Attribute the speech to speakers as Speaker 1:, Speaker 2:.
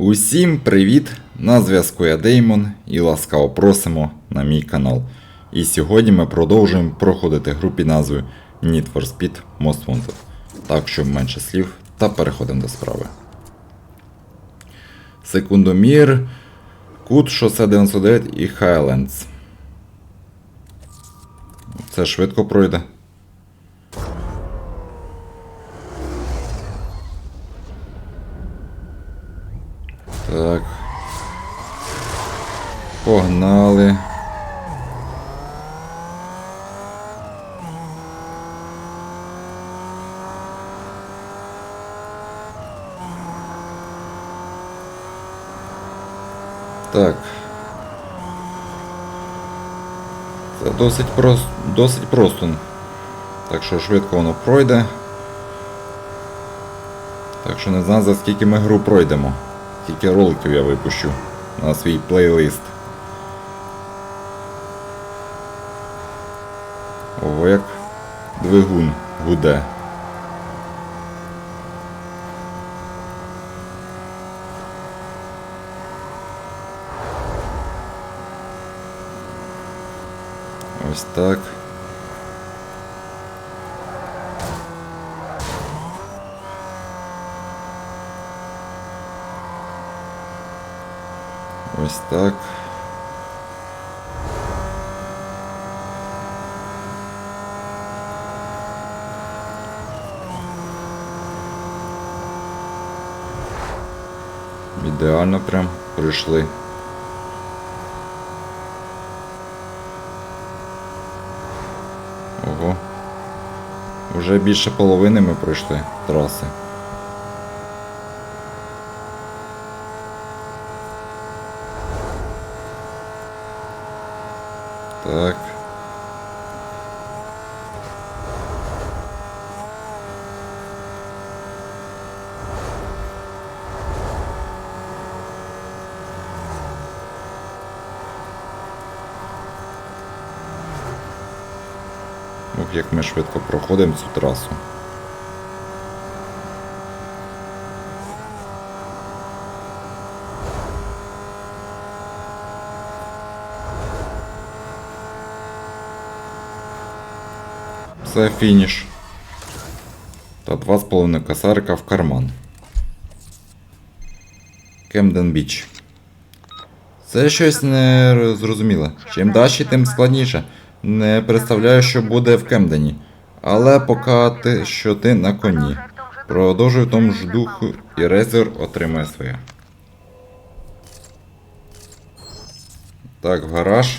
Speaker 1: Усім привіт! На зв'язку я Деймон і ласкаво просимо на мій канал. І сьогодні ми продовжуємо проходити гру під назвою Need for Speed Most Wanted. Так, щоб менше слів, та переходимо до справи. Секундомір, Кут, шосе 99 і Хайлендс. Це швидко пройде. Так. Погнали. Так. Це досить просто, досить просто. Так що швидко воно пройде. Так що не знаю за скільки ми гру пройдемо. Скільки роликів я випущу на свій плейлист. Ого, як двигун гуде. Ось так. Ось так. Ідеально прям прийшли. Ого. Уже більше половини ми пройшли траси. Так. Ох, як ми швидко проходимо цю трасу. Це фініш. Та 2,5 косарика в карман. Кемден Біч. Це щось не зрозуміле. Чим далі, тим складніше. Не представляю, що буде в Кемдені. Але поки ти, що ти на коні. Продовжуй в тому ж духу і резер отримає своє. Так, в гараж.